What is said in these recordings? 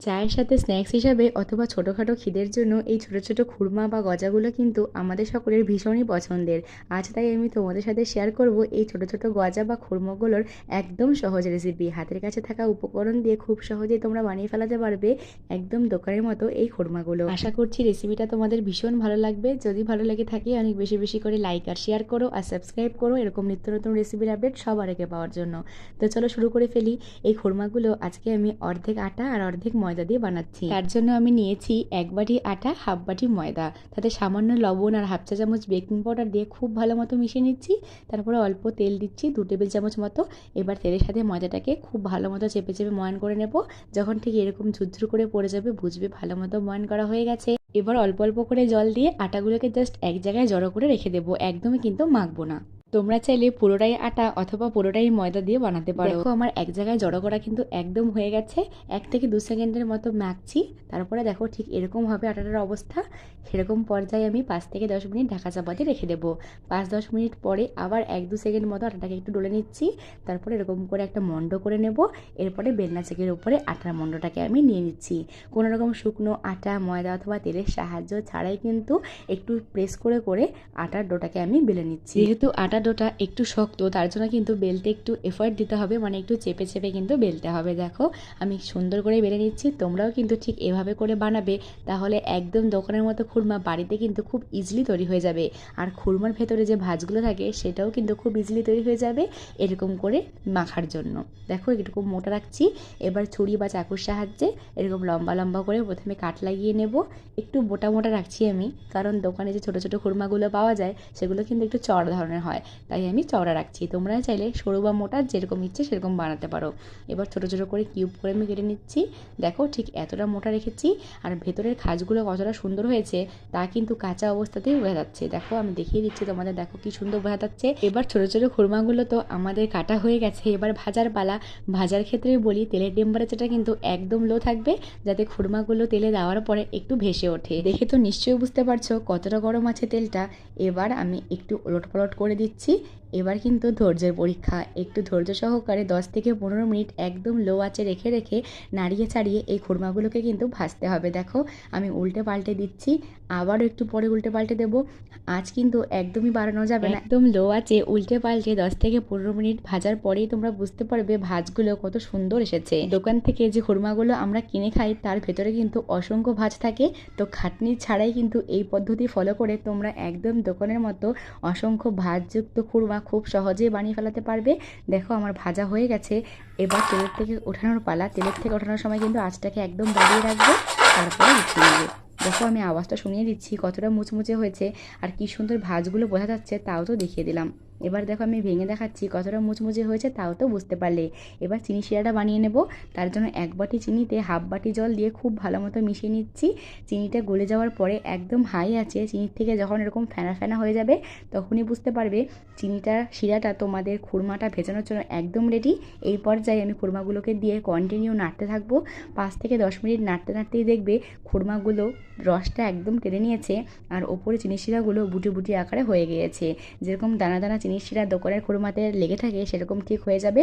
চায়ের সাথে স্ন্যাক্স হিসাবে অথবা ছোটোখাটো খিদের জন্য এই ছোটো ছোটো খুরমা বা গজাগুলো কিন্তু আমাদের সকলের ভীষণই পছন্দের। আজ তাই আমি তোমাদের সাথে শেয়ার করব এই ছোটো ছোটো গজা বা খুরমাগুলোর একদম সহজ রেসিপি হাতের কাছে থাকা উপকরণ দিয়ে খুব সহজেই তোমরা বানিয়ে ফেলাতে পারবে একদম দোকানের মতো এই খুরমাগুলো। আশা করছি রেসিপিটা তোমাদের ভীষণ ভালো লাগবে। যদি ভালো লেগে থাকে, অনেক বেশি বেশি করে লাইক আর শেয়ার করো আর সাবস্ক্রাইব করো এরকম নিত্য নতুন রেসিপির আপডেট সবার আগে পাওয়ার জন্য। তো চলো শুরু করে ফেলি। এই খুরমাগুলো আজকে আমি অর্ধেক আটা আর অর্ধেক ময়দা দিয়ে বানাচ্ছি। তার জন্য আমি নিয়েছি এক বাটি আটা, হাফ বাটি ময়দা। তাতে সামান্য লবণ আর হাফ চা চামচ বেকিং পাউডার দিয়ে খুব ভালো মতো মিশিয়ে নিচ্ছি। তারপরে অল্প তেল দিচ্ছি, দু টেবিল চামচ মতো। এবার তেলের সাথে ময়দাটাকে খুব ভালো মতো চেপে চেপে ময়ান করে নেব। যখন ঠিক এরকম ঝুরঝুর করে পড়ে যাবে, বুঝবে ভালো মতো ময়ান করা হয়ে গেছে। এবার অল্প অল্প করে জল দিয়ে আটাগুলোকে জাস্ট এক জায়গায় জড়ো করে রেখে দেবো। একদমই কিন্তু মাখবো না। তোমরা চাইলে পুরোটাই আটা অথবা পুরোটাই ময়দা দিয়ে বানাতে পারো। দেখো আমার এক জায়গায় জড়ো করা কিন্তু একদম হয়ে গেছে। এক থেকে দু সেকেন্ডের মতো মাখছি। তারপরে দেখো ঠিক এরকম হবে আটাটার অবস্থা। সেরকম পর্যায়ে আমি পাঁচ থেকে দশ মিনিট ঢাকা চাপাতে রেখে দেবো। পাঁচ দশ মিনিট পরে আবার এক দু সেকেন্ড মতো আটাটাকে একটু ডলে নিচ্ছি। তারপরে এরকম করে একটা মণ্ড করে নেব। এরপরে বেলনা চেকের উপরে আটার মণ্ডটাকে আমি নিয়ে নিচ্ছি। কোনো রকম শুকনো আটা ময়দা অথবা তেলের সাহায্য ছাড়াই কিন্তু একটু প্রেস করে করে আটার ডোটাকে আমি বেলে নিচ্ছি। যেহেতু আটা ডোটা একটু শক্ত, তার জন্য কিন্তু বেলতে একটু এফার্ট দিতে হবে মানে একটু চেপে চেপে কিন্তু বেলতে হবে, দেখো। আমি সুন্দর করে বেলে নিচ্ছি, তোমরাও কিন্তু ঠিক এভাবে করে বানাবে, তাহলে একদম দোকানের মতো খুরমা বাড়িতে কিন্তু খুব ইজিলি তৈরি হয়ে যাবে। আর খুরমার ভেতরে যে ভাজগুলো থাকে, সেটাও কিন্তু খুব ইজিলি তৈরি হয়ে যাবে, এরকম করে মাখার জন্য। দেখো এরকম মোটা রাখছি, এবার ছুরি বা চাকুর সাহায্যে এরকম লম্বা লম্বা করে প্রথমে কাট লাগিয়ে নেব। একটু মোটা মোটা রাখছি আমি, কারণ দোকানে যে ছোটো ছোটো খুরমাগুলো পাওয়া যায়, সেগুলো কিন্তু একটু চড় ধরনের হয়। তাই আমি চওড়া রাখছি। তোমরা চাইলে সরু বা মোটা যেরকম ইচ্ছে সেরকম বানাতে পারো। এবার ছোটো ছোটো করে কিউব করে আমি কেটে নিচ্ছি। দেখো ঠিক এতটা মোটা রেখেছি আর ভেতরের খাজগুলো কতটা সুন্দর হয়েছে তা কিন্তু কাঁচা অবস্থাতেই বোঝা যাচ্ছে। দেখো আমি দেখিয়ে দিচ্ছি তোমাদের, দেখো কি সুন্দর বোঝা যাচ্ছে। এবার ছোটো ছোটো খুরমাগুলো তো আমাদের কাটা হয়ে গেছে। এবার ভাজার পালা। ভাজার ক্ষেত্রে বলি তেলের টেম্পারেচারটা কিন্তু একদম লো থাকবে যাতে খুরমাগুলো তেলে দেওয়ার পরে একটু ভেসে ওঠে। দেখে তো নিশ্চয়ই বুঝতে পারছ কতটা গরম আছে তেলটা। এবার আমি একটু ওলট পালট করে দিচ্ছি। এবার কিন্তু ধৈর্যের পরীক্ষা। একটু ধৈর্য সহকারে দশ থেকে পনেরো মিনিট একদম লো আঁচে রেখে রেখে নাড়িয়ে ছাড়িয়ে এই খুরমাগুলোকে কিন্তু ভাজতে হবে। দেখো, আমি উল্টে পাল্টে দিচ্ছি। আবারও একটু পরে উল্টে পাল্টে দেবো। আজ কিন্তু একদমই বাড়ানো যাবে না। একদম লো আছে উল্টে পাল্টে দশ থেকে পনেরো মিনিট ভাজার পরেই তোমরা বুঝতে পারবে ভাজগুলো কত সুন্দর এসেছে। দোকান থেকে যে খুরমাগুলো আমরা কিনে খাই, তার ভেতরে কিন্তু অসংখ্য ভাজ থাকে। তো খাটনি ছাড়াই কিন্তু এই পদ্ধতি ফলো করে তোমরা একদম দোকানের মতো অসংখ্য ভাজযুক্ত খুরমা খুব সহজেই বানিয়ে ফেলাতে পারবে। দেখো আমার ভাজা হয়ে গেছে। এবার তেলের থেকে ওঠানোর পালা। তেলের থেকে ওঠানোর সময় কিন্তু আঁচটাকে একদম বাড়িয়ে রাখবে। তারপরে উঠিয়ে নেবে। দেখো আমি আওয়াজটা শুনিয়ে দিচ্ছি, কতটা মুচমুচে হয়েছে। আর কি সুন্দর ভাজগুলো বোঝা যাচ্ছে, তাও তো দেখিয়ে দিলাম। এবার দেখো আমি ভেঙে দেখাচ্ছি, কতটা মুচমুচে হয়েছে তাও তো বুঝতে পারলে। এবার চিনি শিরাটা বানিয়ে নেব, তার জন্য এক বাটি চিনিতে হাফ বাটি জল দিয়ে খুব ভালো মতো মিশিয়ে নিচ্ছি। চিনিটা গলে যাওয়ার পরে একদম হাই আছে, চিনির থেকে যখন এরকম ফেনা ফেনা হয়ে যাবে তখনই বুঝতে পারবে চিনিটা, শিরাটা তোমাদের খুরমাটা ভেজানোর জন্য একদম রেডি এই পর্যায়ে আমি খুরমাগুলোকে দিয়ে কন্টিনিউ নাড়তে থাকব। পাঁচ থেকে দশ মিনিট নাড়তে নাড়তেই দেখবে খুরমাগুলো রসটা একদম টেনে নিয়েছে, আর ওপরে চিনি শিরাগুলো বুটি বুটি আকারে হয়ে গিয়েছে। যেরকম দানা দানা শিরা দোকানের খুরমাতে লেগে থাকে সেরকম ঠিক হয়ে যাবে।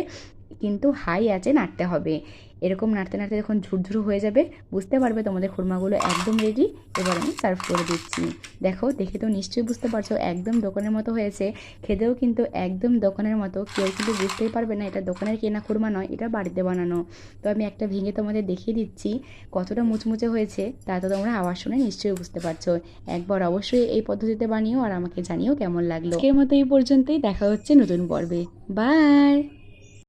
কিন্তু হাই আছে নাড়তে হবে। এরকম নাড়তে নাড়তে যখন ঝুরঝুরু হয়ে যাবে, বুঝতে পারবে তোমাদের খুরমাগুলো একদম রেডি এবার আমি সার্ভ করে দিচ্ছি। দেখো, দেখে তো নিশ্চয়ই বুঝতে পারছ, একদম দোকানের মতো হয়েছে। খেতেও কিন্তু একদম দোকানের মতো। কেউ কিন্তু বুঝতেই পারবে না, এটা দোকানের কেনা খুরমা নয়, এটা বাড়িতে বানানো। তো আমি একটা ভেঙে তোমাদের দেখিয়ে দিচ্ছি, কতটা মুচমুচে হয়েছে, তা তো তোমরা আওয়াজ শুনে নিশ্চয়ই বুঝতে পারছ। একবার অবশ্যই এই পদ্ধতিতে বানিও আর আমাকে জানিও কেমন লাগল। এর মতো এই পর্যন্তই, দেখা হচ্ছে নতুন পর্বে। বাই